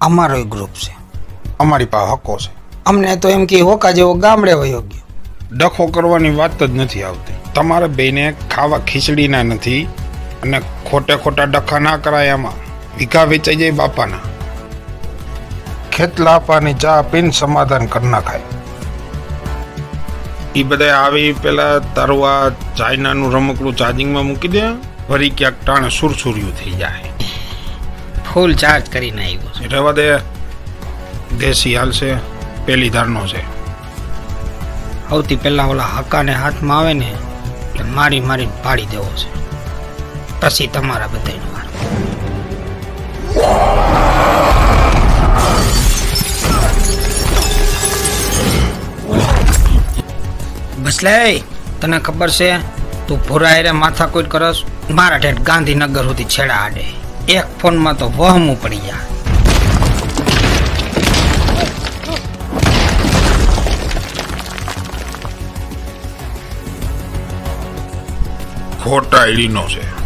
અમારો ગ્રુપ છે. અમારી પાસે હકો છે. અમને તો એમ કે હોકા જેવો ગામડે વયો ગયો. ડખો કરવાની વાત જ નથી આવતી. તમારે બેને ખાવા ખીચડીના નથી અને ખોટે ખોટા ડખા ના કરાય આમાં. ભીખા વેચાઈ જાય બાપાના. ખેતલા આપવાની ચા પીને સમાધાન કરી નાખાય? એ બધા આવી પેલા તારું આ ચાઇનાનું રમકડું ચાર્જિંગમાં મૂકી દે વળી ક્યાંક ટાણે સુરસુર્યું થઈ જાય. ફૂલ ચાર્જ કરીને આવ્યો છે. રવા રહેવા દે. દેશી હાલ છે. પેલી ધારનો છે. સૌથી પહેલા ઓલા હકાને હાથમાં આવે ને એટલે મારી મારીને પાડી દેવો છે. પછી તમારા બધાનો વાર બસલે તને ખબર છે તું ભૂરા એરે માથા કોઈ કરસ મારા ઠેઠ ગાંધીનગર સુધી છેડા આડે. એક ફોનમાં તો વહમું પડી ગયા. ખોટા એડીનો છે.